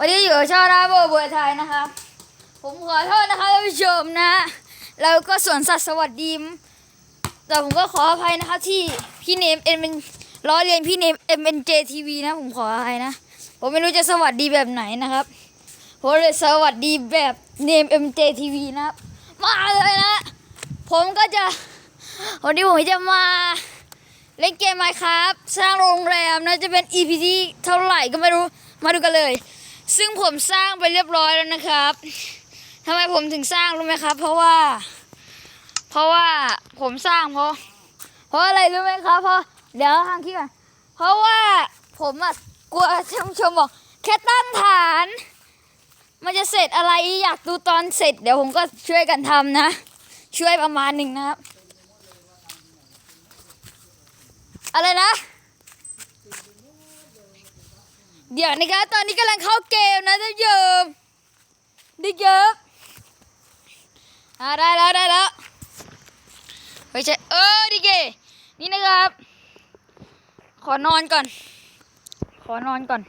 วันนี้อยู่กับช่องราโบบัวไทยนะครับผมขอโทษนะครับท่านผู้ชมนะแล้วก็สวนสัตว์สวัสดีมแต่ผมก็ขออภัยนะครับที่พี่เนมเอ็นเป็นล้อเลียนพี่เนมเอ็มเอ็นเจทีวีนะ ผมขออภัยนะ ผมไม่รู้จะสวัสดีแบบไหนนะครับผมเลยสวัสดีแบบเนมเอ็มเจทีวีนะครับ มาเลยนะ ผมก็จะวันนี้ผมจะมาเล่นเกมไหมครับ สร้างโรงแรมนะจะเป็น EP ที่เท่าไหร่ก็ไม่รู้มาดูกันเลย ซึ่งผมสร้างไปเรียบร้อยแล้วนะครับทำไมผมถึงสร้างรู้ไหมครับ เพราะว่า เพราะว่าผมสร้างเพราะ เพราะอะไรรู้ไหมครับเพราะเดี๋ยวทางคิดก่อนเพราะว่าผมอะกลัวท่านผู้ชมบอกแค่ตั้งฐาน มันจะเสร็จอะไรอยากดูตอนเสร็จ เดี๋ยวผมก็ช่วยกันทำนะ ช่วยประมาณหนึ่งนะครับ อะไรนะ เดี๋ยวนะครับตอนนี้กำลังเข้าเกมนะท่านผู้ชมดิเยอะอ่าได้แล้วได้แล้วไม่ใช่เออดิเกนี่นะครับ ขอนอนก่อน ขอนอนก่อน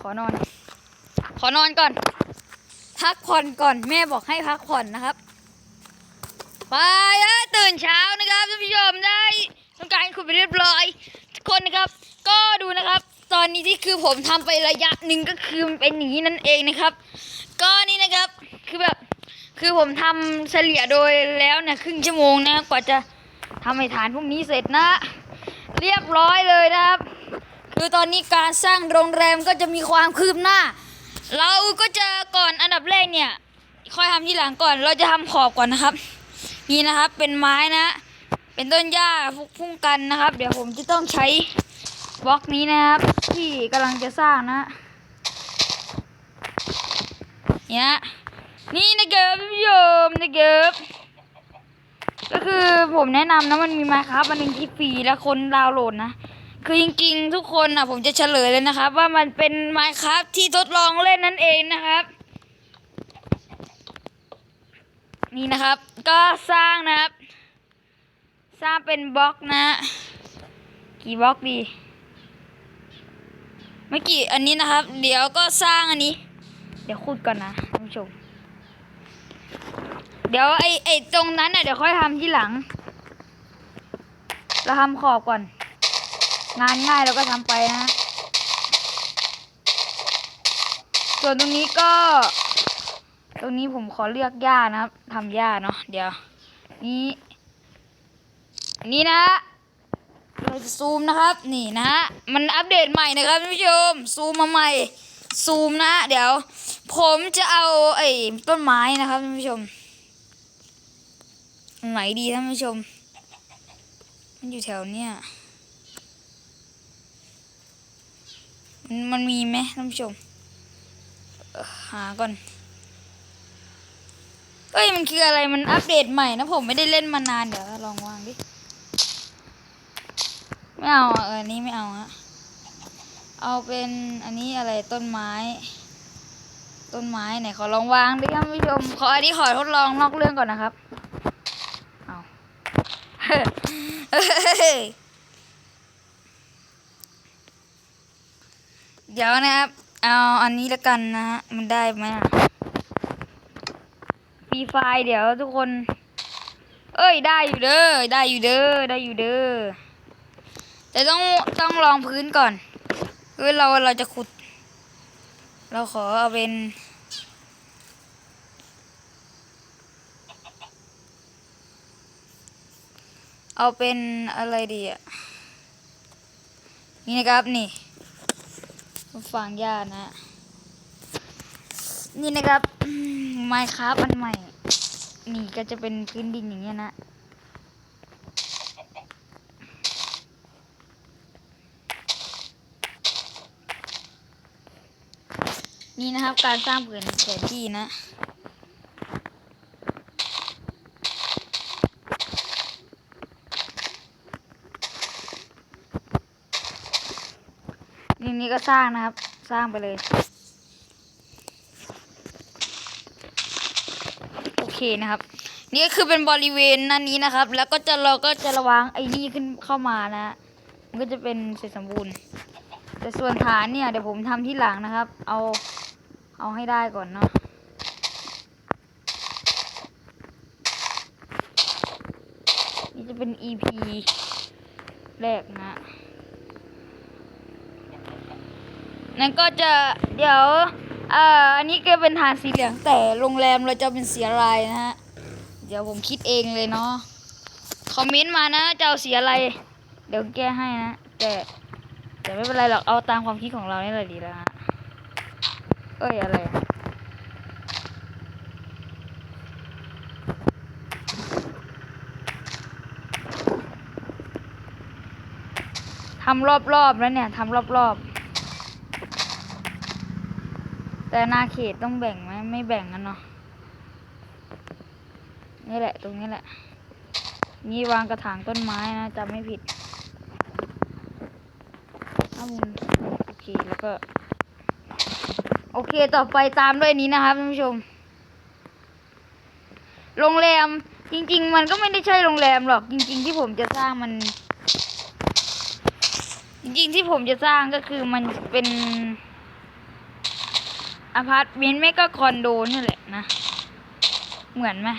ขอนอน ขอนอนก่อน พักผ่อนก่อนแม่บอกให้พักผ่อนนะครับไปตื่นเช้านะครับท่านผู้ชมได้ทำการขุดไปเรียบร้อย ทุกคนนะครับ ก็ดูนะครับ ตอนนี้ที่คือผมทำไประยะหนึ่งก็คือเป็นอย่างนี้นั่นเองนะครับ ก็นี่นะครับคือแบบคือผมทำเฉลี่ยโดยแล้วเนี่ยครึ่งชั่วโมงนะกว่าจะทำให้ฐานพวกนี้เสร็จนะ เรียบร้อยเลยนะครับ คือตอนนี้การสร้างโรงแรมก็จะมีความคืบหน้า เราก็จะก่อนอันดับแรกเนี่ยค่อยทำทีหลังก่อน เราจะทำขอบก่อนนะครับ นี่นะครับเป็นไม้นะ เป็นต้นหญ้าพุกพุ่งกันนะครับ เดี๋ยวผมจะต้องใช้บล็อกนี้นะครับ ที่กำลังจะสร้างนะ เนี่ยนี่นะเกิบพี่ผู้ชมนะเกิบก็คือผมแนะนำนะมันมีไมค์ครับมันหนึ่งที่ฟรีแล้วคนดาวน์โหลดนะ คือจริงๆ ทุกคนอะผมจะเฉลยเลยนะครับ ว่ามันเป็นไมครับที่ทดลองเล่นนั่นเองนะครับ นี่นะครับ ก็สร้างนะครับ สร้างเป็นบล็อกนะ กี่บล็อกดี ไม่กี่อันนี้นะครับ เดี๋ยวก็สร้างอันนี้ เดี๋ยวขุดก่อนนะท่านผู้ชม เดี๋ยวไอ้ไอ้ตรงนั้นน่ะเดี๋ยวค่อยทำที่หลัง เราทำขอบก่อน งานง่ายเราก็ทำไปนะ ส่วนตรงนี้ก็ ตรงนี้ผมขอเลือกหญ้านะครับทำหญ้าเนาะเดี๋ยว นี้ นี่นะ เราจะซูมนะครับ นี่นะฮะ มันอัปเดตใหม่นะครับท่านผู้ชม ซูมมาใหม่ ซูมนะ เดี๋ยว ผมจะเอาไอ้ต้นไม้นะครับท่านผู้ชม ไหนดีท่านผู้ชม มันอยู่แถวเนี้ยมันมันมีไหมท่านผู้ชม หาก่อนเอ้ยมันคืออะไรมันอัปเดตใหม่นะผมไม่ได้เล่นมานานเดี๋ยวลองวางดิ ไม่เอาเออนนี้ไม่เอาฮะเอาเป็นอันนี้อะไรต้นไม้ ต้นไม้ไหนขอลองวางดิท่านผู้ชมขออันนี้ขอทดลองนอกเรื่องก่อนนะครับเอาเดี๋ยวนะครับ เอาอันนี้ละกันนะฮะมันได้ไหมอะฟีไฟเดี๋ยวทุกคน เอ้ยได้อยู่เด้อได้อยู่เด้อได้อยู่เด้อ แต่ต้องต้องลองพื้นก่อนเฮ้ยเราเราจะขุด เราขอเอาเป็นเอาเป็นอะไรดีอะ นี่นะครับนี่ฝังหญ้านะ นี่นะครับไมค์ครับอันใหม่ นี่ก็จะเป็นพื้นดินอย่างเงี้ยนะ นี่นะครับการสร้างผืนแผนที่นะ นี่นี่ก็สร้างนะครับ สร้างไปเลย โอเคนะครับ นี่ก็คือเป็นบริเวณนั้นนี้นะครับ แล้วก็จะเราก็จะระวังไอ้นี่ขึ้นเข้ามานะมันก็จะเป็นเสร็จสมบูรณ์ แต่ส่วนฐานเนี่ยเดี๋ยวผมทำที่หลังนะครับ เอา เอาให้ได้ก่อนเนาะนี่จะเป็น EP แรกนะนั่นก็จะเดี๋ยวเอ่ออันนี้ก็เป็นฐานสีเหลืองแต่โรงแรมเราจะเป็นสีอะไรนะฮะ เดี๋ยวผมคิดเองเลยเนาะคอมเมนต์มานะจะเอาสีอะไร เดี๋ยวแก้ให้นะแต่แต่ไม่เป็นไรหรอกเอาตามความคิดของเรานี่แหละดีแล้วฮะ เอ้ยอะไรทำรอบๆแล้วเนี่ยทำรอบๆ แต่หนาเขตต้องแบ่งไหมไม่แบ่งกันเนาะนี่แหละตรงนี้แหละ นี่วางกระถางต้นไม้นะจำไม่ผิดข้ามูลโอเคแล้วก็ โอเคต่อไปตามด้วยนี้นะครับท่านผู้ชม โรงแรมจริง ๆ มันก็ไม่ได้ใช่โรงแรมหรอก จริง ๆ ที่ผมจะสร้างมัน จริง ๆ ที่ผมจะสร้างก็คือมันเป็นอพาร์ตเมนต์ไม่ก็คอนโดนี่แหละนะ เหมือนไหม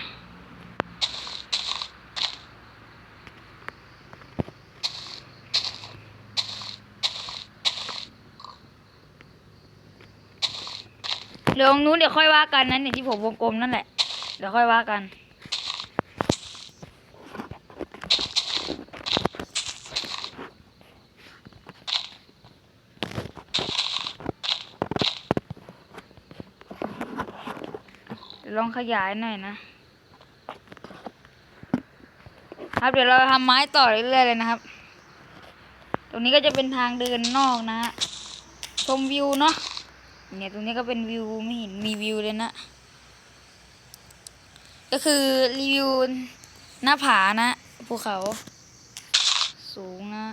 ดี๋ยวตรงนู้นเดี๋ยวค่อยว่ากันนั้นเนี่ยที่ผมวงกลมนั่นแหละ เดี๋ยวค่อยว่ากัน ลองขยายหน่อยนะครับเดี๋ยวเราทำไม้ต่อเรื่อยๆเลยนะครับ ตรงนี้ก็จะเป็นทางเดินนอกนะฮะชมวิวเนาะ เนี่ยตรงนี้ก็เป็นวิวไม่เห็นมีวิวเลยนะ ก็คือรีวิวหน้าผานะภูเขา สูงนะ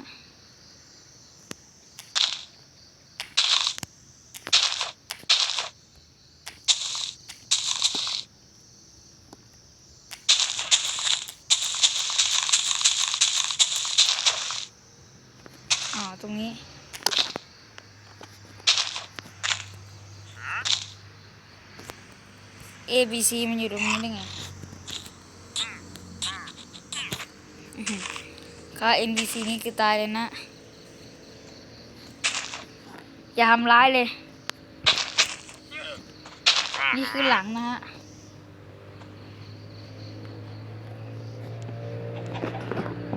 อ๋อ ตรงนี้ A B C มันอยู่ตรงนี้ได้ไงอื้อหือค่า N B C นี่คือตายเลยนะ อย่าทำร้ายเลย นี่คือหลังนะฮะ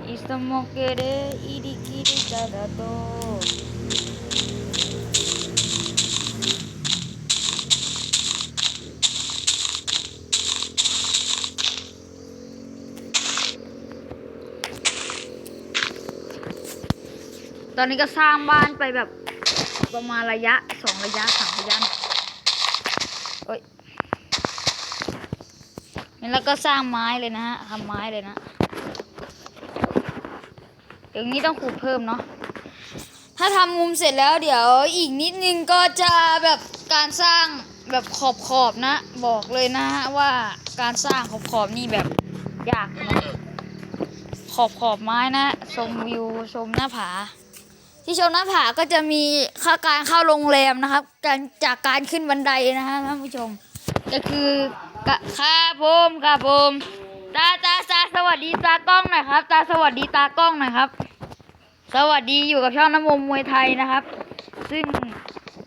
อิสโมเกเรอิดิกิริ อนนี้ก็สร้างบ้านไปแบบประมาณระยะสองระยะสามระยะเอ้ยแล้วก็สร้างไม้เลยนะฮะทำไม้เลยนะเดี๋ยวนี้ต้องขูดเพิ่มเนาะถ้าทำมุมเสร็จแล้วเดี๋ยวอีกนิดนึงก็จะแบบการสร้างแบบขอบขอบนะ บอกเลยนะฮะว่าการสร้างขอบขอบนี่แบบยากนะขอบขอบไม้นะชมวิวชมหน้าผา ที่ชมหน้าผาก็จะมีค่าการเข้าโรงแรมนะครับการจากการขึ้นบันไดนะฮะท่านผู้ชม ก็คือกะครับผมครับผมตาตาตาสวัสดีตากล้องหน่อยครับ ตาสวัสดีตากล้องหน่อยครับ สวัสดีอยู่กับช่องน้ำมมมวยไทยนะครับ ซึ่ง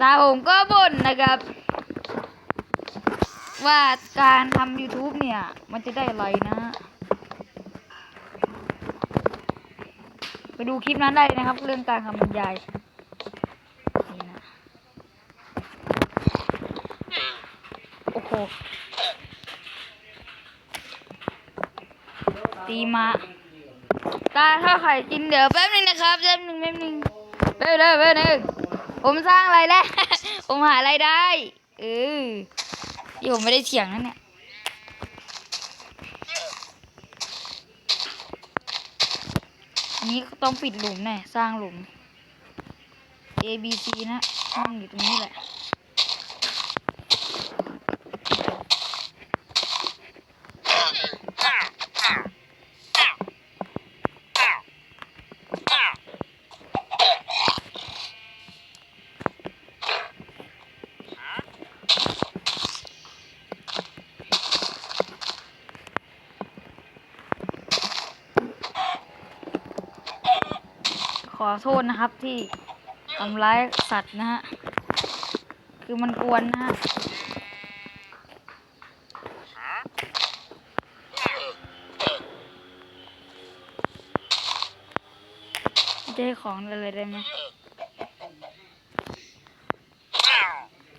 ตาผมก็บ่นนะครับ ว่าการทำ YouTube เนี่ย มันจะได้อะไรนะ ไปดูคลิปนั้นได้เลยนะครับ เรื่องการคำบรรยายนี่นะโอ้โหตีมาตาถ้าไข่กินเดี๋ยวแป๊บนึงนะครับแป๊บนึงแป๊บนึงแป๊บนึงแป๊บนึงผมสร้างอะไรแล้ว ผมหาอะไรได้เออที่ผมไม่ได้เถียงนั่นเนี่ย อันนี้ก็ ต้องปิดหลุมแน่สร้างหลุม A B C นะนั่งอยู่ตรงนี้แหละ โขอโทษนะครับที่ทำร้ายสัตว์นะฮะ คือมันกวนนะฮะจะให้ของอะไรได้ไหม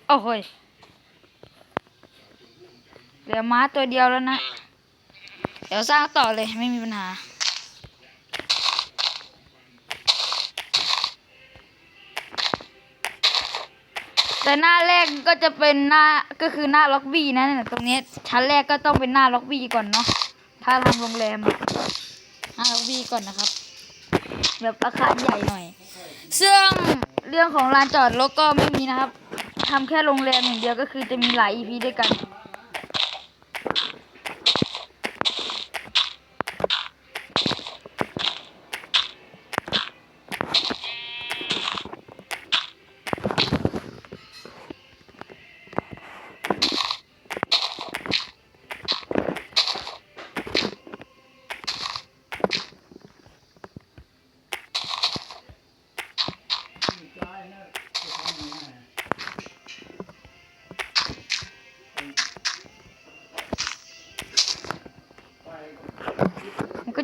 โอ้โหเหลือม้าตัวเดียวแล้วนะ เดี๋ยวสร้างต่อเลยไม่มีปัญหา แต่หน้าแรกก็จะเป็นหน้าก็คือหน้าล็อบบี้นะเนี่ยตรงนี้ชั้นแรกก็ต้องเป็นหน้าล็อบบี้ก่อนเนาะถ้าทำโรงแรมหน้าล็อบบี้ก่อนนะครับ แบบอาคารใหญ่หน่อยซึ่งเรื่องของลานจอดรถก็ไม่มีนะครับทำแค่โรงแรมอย่างเดียวก็คือจะมีหลายอีพีด้วยกัน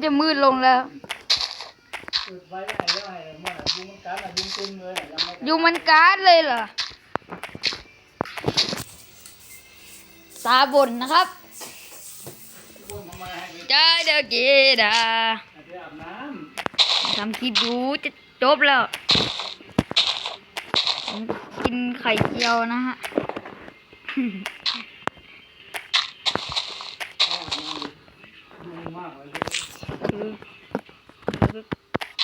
จะมืดลงแล้วจุดไฟไม่ให้แล้วให้เมื่อยุงมันกัดอะยุงเต็มเลยอะยังไม่ยุงมันการ์ดเลยเหรอตาบนนะครับคนทำไมให้ไปจ้าเดกเกดาให้ไปอาบน้ทำคลิปดูจะจบแล้วผมกินไข่เจียวนะฮะำเอาอาบน้ำยุงมากเลย คือคือ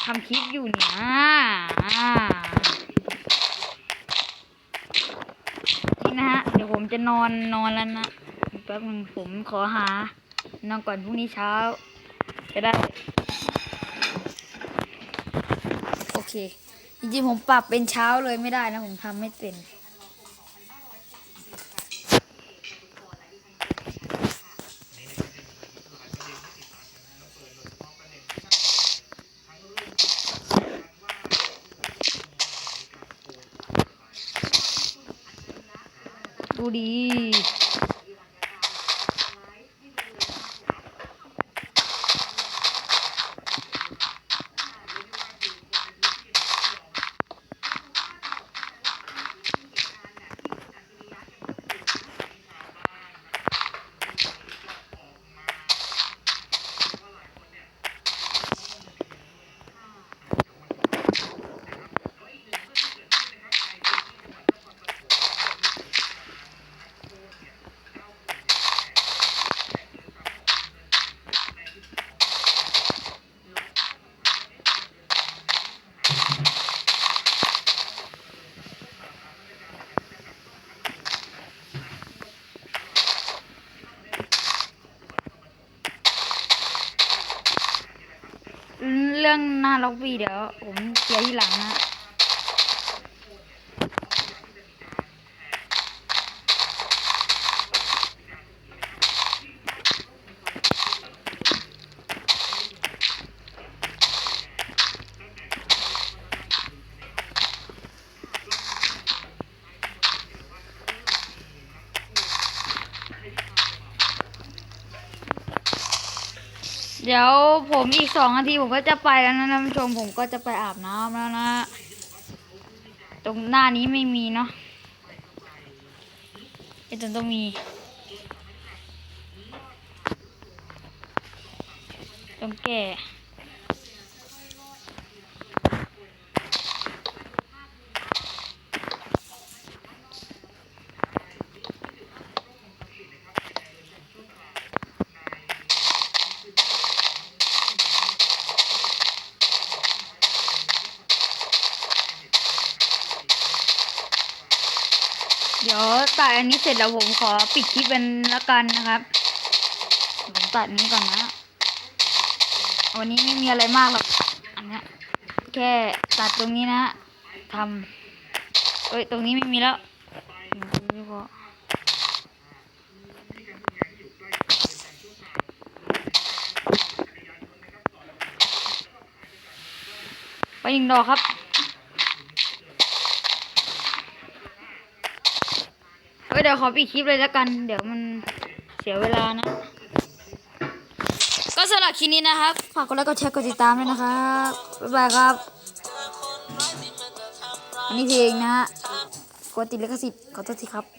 ทำคลิปอยู่เนี่ยอ่านี่นะฮะ เดี๋ยวผมจะนอนนอนแล้วนะแป๊บนึงผมขอหานอนก่อนพรุ่งนี้เช้า จะได้ โอเค จริงๆผมปรับเป็นเช้าเลยไม่ได้นะ ผมทำไม่เป็น ดูดี เรื่องหน้าล็อกบี้เดี๋ยว ผมเคลียร์ที่หลังนะ เดี๋ยวผมอีกสองนาทีผมก็จะไปแล้วนะท่านผู้ชมผมก็จะไปอาบน้ำแล้วนะ ตรงหน้านี้ไม่มีเนาะไอ้ตรงต้องมีต้องแก่ ดี๋ยวตัดอันนี้เสร็จแล้วผมขอปิดคลิปเป็นละกันนะครับผมตัดนี้ก่อนนะ วันนี้ไม่มีอะไรมากหรอกอันนี้แค่ตัดตรงนี้นะทำเอ้ยตรงนี้ไม่มีแล้วตรงนี้พอไปหนึ่งดอกครับ เอ้ย เดี๋ยวขอปิดคลิปเลยแล้วกัน เดี๋ยวมันเสียเวลานะ ก็สำหรับคลิปนี้นะครับ ฝากกดไลค์กดแชร์กดติดตามด้วยนะครับ บ๊ายบายครับ อันนี้เพลงนะฮะกดติดลิขสิทธิ์ขอโทษทีครับ